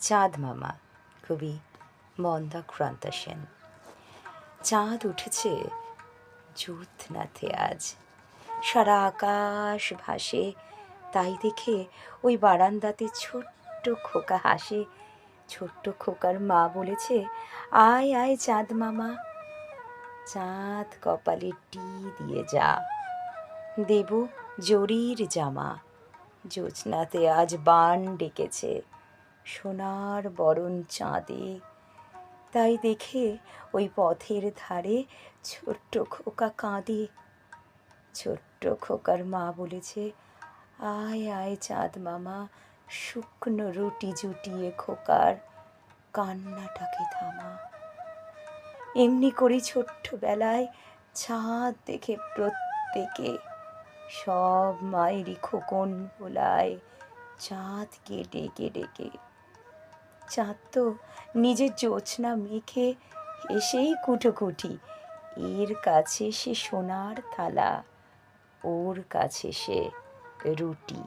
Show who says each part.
Speaker 1: চাঁদ মামা, কবি মন্দাক্রান্ত সেন। চাঁদ উঠেছে জ্যোৎস্নাতে আজ। সারা আকাশ ভাসে, তাই দেখে ওই বারান্দাতে ছোট্ট খোকা হাসে। ছোট্ট খোকার মা বলেছে, আয় আয় চাঁদ মামা, চাঁদ কপালে টি দিয়ে যা। দেব জরির জামা জ্যোৎস্নাতে আজ বান ডেকেছে। সোনার বরণ চাঁদে। তাই দেখে ওই পথের ধারে ছোট্ট খোকা কাঁদে। ছোট্ট খোকার মা বলেছে, আয় আয় চাঁদ মামা, শুকনো রুটি জুটিয়ে খোকার কান্নাটাকে থামা। এমনি করে ছোট্টবেলায় চাঁদ দেখে প্রত্যেকে, সব মায়েরই খোকন ভোলায় চাঁদকে ডেকে ডেকে চাঁদ তো নিজের জোছনা মেখে এসেই কুটোকুটি। এর কাছে সে সোনার থালা, ওর কাছে সে রুটি।